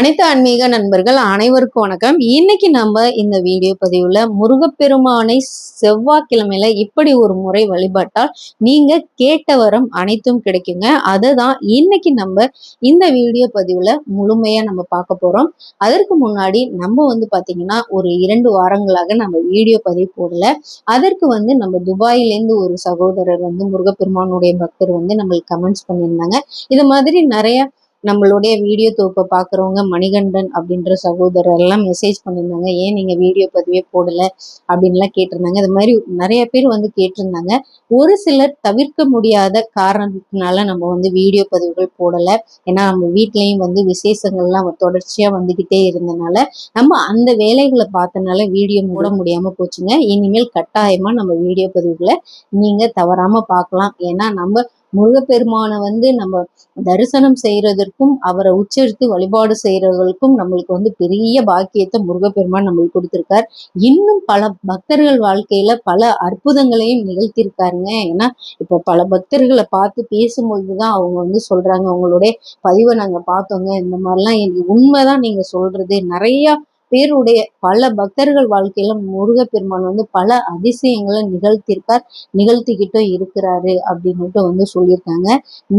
அனைத்து ஆன்மீக நண்பர்கள் அனைவருக்கும் வணக்கம். இன்னைக்கு நம்ம இந்த வீடியோ பதிவுல முருகப்பெருமானை செவ்வாய்க்கிழமையில இப்படி ஒரு முறை வழிபட்டால் நீங்க கேட்ட வரம் அனைத்தும் கிடைக்குங்க. அதை தான் இன்னைக்கு நம்ம இந்த வீடியோ பதிவுல முழுமையா நம்ம பார்க்க போறோம். அதற்கு முன்னாடி நம்ம வந்து பாத்தீங்கன்னா ஒரு இரண்டு வாரங்களாக நம்ம வீடியோ பதிவு போடல. அதற்கு வந்து நம்ம துபாயிலேருந்து ஒரு சகோதரர் வந்து முருகப்பெருமானுடைய பக்தர் வந்து நம்மளுக்கு கமெண்ட்ஸ் பண்ணியிருந்தாங்க. இது மாதிரி நிறைய நம்மளுடைய வீடியோ தொகுப்பை பார்க்குறவங்க மணிகண்டன் அப்படின்ற சகோதரர் எல்லாம் மெசேஜ் பண்ணியிருந்தாங்க. ஏன் நீங்கள் வீடியோ பதிவே போடலை அப்படின்லாம் கேட்டிருந்தாங்க. இது மாதிரி நிறைய பேர் வந்து கேட்டிருந்தாங்க. ஒரு சிலர் தவிர்க்க முடியாத காரணத்தினால நம்ம வந்து வீடியோ பதிவுகள் போடலை. ஏன்னா நம்ம வீட்லேயும் வந்து விசேஷங்கள்லாம் தொடர்ச்சியாக வந்துக்கிட்டே இருந்தனால நம்ம அந்த வேலைகளை பார்த்தனால வீடியோ போட முடியாமல் போச்சுங்க. இனிமேல் கட்டாயமாக நம்ம வீடியோ பதிவுகளை நீங்கள் தவறாமல் பார்க்கலாம். ஏன்னா நம்ம முருகப்பெருமானை வந்து நம்ம தரிசனம் செய்யறதற்கும் அவரை உச்சரித்து வழிபாடு செய்யறவர்களுக்கும் நம்மளுக்கு வந்து பெரிய பாக்கியத்தை முருகப்பெருமான் நம்மளுக்கு கொடுத்துருக்கார். இன்னும் பல பக்தர்கள் வாழ்க்கையில பல அற்புதங்களையும் நிகழ்த்தியிருக்காருங்க. ஏன்னா இப்ப பல பக்தர்களை பார்த்து பேசும்பொழுதுதான் அவங்க வந்து சொல்றாங்க. அவங்களுடைய பதிவை நாங்க பார்த்தோங்க. இந்த மாதிரிலாம் உண்மைதான் நீங்க சொல்றது. நிறைய பேருடைய பல பக்தர்கள் வாழ்க்கையில முருகப்பெருமான் வந்து பல அதிசயங்களை நிகழ்த்தியிருக்கார் நிகழ்த்திக்கிட்டும் இருக்கிறாரு அப்படின்னுட்டு வந்து சொல்லியிருக்காங்க.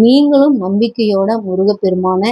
நீங்களும் நம்பிக்கையோட முருகப்பெருமான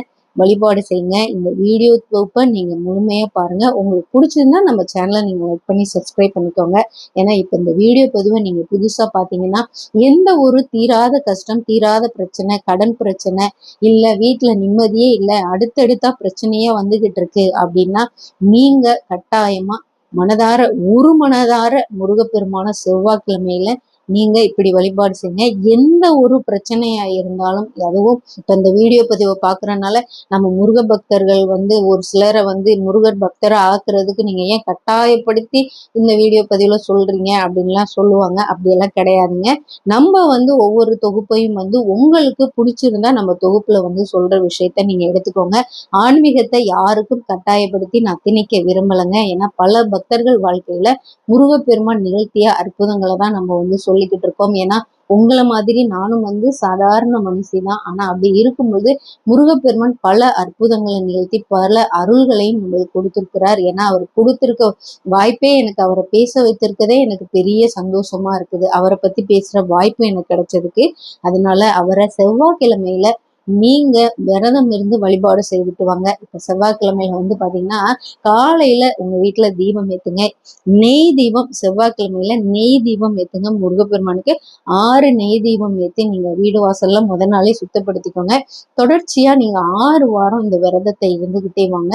வழிபாடு செய்யுங்க. இந்த வீடியோ தொகுப்பை நீங்கள் முழுமையாக பாருங்க. உங்களுக்கு பிடிச்சிருந்தா நம்ம சேனலை நீங்கள் லைக் பண்ணி சப்ஸ்கிரைப் பண்ணிக்கோங்க. ஏன்னா இப்போ இந்த வீடியோ பதிவை நீங்கள் புதுசாக பார்த்தீங்கன்னா எந்த ஒரு தீராத கஷ்டம் தீராத பிரச்சனை கடன் பிரச்சனை இல்லை வீட்டில் நிம்மதியே இல்லை அடுத்தடுத்தா பிரச்சனையே வந்துகிட்டு இருக்கு அப்படின்னா நீங்க கட்டாயமாக மனதார ஒரு மனதார முருகப்பெருமான செவ்வாய்க்கிழமையில நீங்க இப்படி வழிபாடு செய்யுங்க. எந்த ஒரு பிரச்சனையா இருந்தாலும் அதுவும் இப்ப இந்த வீடியோ பதிவை பாக்குறதுனால நம்ம முருக பக்தர்கள் வந்து ஒரு சிலரை வந்து முருகர் பக்தரை ஆக்குறதுக்கு நீங்க ஏன் கட்டாயப்படுத்தி இந்த வீடியோ பதிவுல சொல்றீங்க அப்படின்லாம் சொல்லுவாங்க. அப்படியெல்லாம் கிடையாதுங்க. நம்ம வந்து ஒவ்வொரு தொகுப்பையும் வந்து உங்களுக்கு பிடிச்சிருந்தா நம்ம தொகுப்புல வந்து சொல்ற விஷயத்த நீங்க எடுத்துக்கோங்க. ஆன்மீகத்தை யாருக்கும் கட்டாயப்படுத்தி நான் திணிக்க விரும்பலைங்க. ஏன்னா பல பக்தர்கள் வாழ்க்கையில முருகப்பெருமான் நிகழ்த்திய அற்புதங்களை தான் நம்ம வந்து சொல்ல சொல்லிக்கிட்டு இருக்கோம். ஏன்னா உங்களை மாதிரி நானும் வந்து சாதாரண மனுஷி தான். ஆனா அப்படி இருக்கும்போது முருகப்பெருமான் பல அற்புதங்களை நிகழ்த்தி பல அருள்களையும் நம்மளுக்கு கொடுத்துருக்கிறார். ஏன்னா அவர் கொடுத்துருக்க வாய்ப்பே எனக்கு அவரை பேச வைத்திருக்கதே எனக்கு பெரிய சந்தோஷமா இருக்குது. அவரை பத்தி பேசுற வாய்ப்பு எனக்கு கிடைச்சதுக்கு. அதனால அவரை செவ்வாய்க்கிழமையில நீங்க விரதம் இருந்து வழிபாடு செய்துட்டு வாங்க. இப்ப செவ்வாய்க்கிழமையில வந்து பாத்தீங்கன்னா காலையில உங்க வீட்டுல தீபம் ஏத்துங்க. நெய் தீபம் செவ்வாய்க்கிழமையில நெய் தீபம் ஏத்துங்க. முருகப்பெருமானுக்கு ஆறு நெய் தீபம் ஏத்தி நீங்க வீடு வாசல்ல முத நாளே சுத்தப்படுத்திக்கோங்க. தொடர்ச்சியா நீங்க ஆறு வாரம் இந்த விரதத்தை இருந்துகிட்டே வாங்க.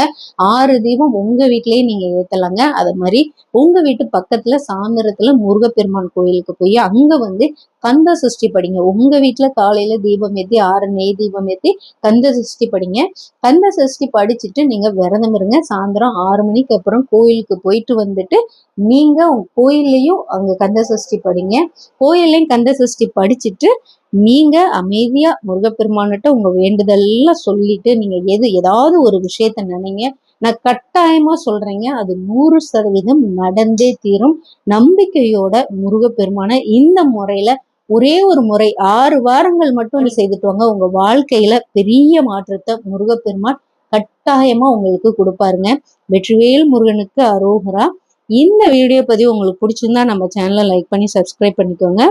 ஆறு தீபம் உங்க வீட்லயே நீங்க ஏத்தலாங்க. அது மாதிரி உங்க வீட்டு பக்கத்துல சாயந்தரத்துல முருகப்பெருமான் கோயிலுக்கு போய் அங்க வந்து கந்த சஷ்டி படிங்க. உங்க வீட்டுல காலையில தீபம் ஏத்தி ஆறு நெய் தீபம் ஏத்தி கந்த சஷ்டி படிங்க. கந்த சஷ்டி படிச்சுட்டு நீங்க விரதம் இருங்க. சாயந்தரம் ஆறு மணிக்கு அப்புறம் கோயிலுக்கு போயிட்டு வந்துட்டு நீங்க கோயில்லையும் அங்க கந்த சஷ்டி படிங்க. கோயில்லையும் கந்த சஷ்டி படிச்சுட்டு நீங்க அமைதியா முருகப்பெருமான்கிட்ட உங்க வேண்டுதல்லாம் சொல்லிட்டு நீங்க எது ஏதாவது ஒரு விஷயத்த நினைங்க. நான் கட்டாயமா சொல்றேங்க. அது நூறு சதவீதம் நடந்தே தீரும். நம்பிக்கையோட முருகப்பெருமான இந்த முறையில ஒரே ஒரு முறை ஆறு வாரங்கள் மட்டும் செய்துட்டு வாங்க. உங்க வாழ்க்கையில பெரிய மாற்றத்தை முருகப்பெருமான் கட்டாயமா உங்களுக்கு கொடுப்பாருங்க. வெற்றிவேல் முருகனுக்கு அரோகரா. இந்த வீடியோ பதிவு உங்களுக்கு பிடிச்சிருந்தா நம்ம சேனலை லைக் பண்ணி சப்ஸ்கிரைப் பண்ணிக்கோங்க.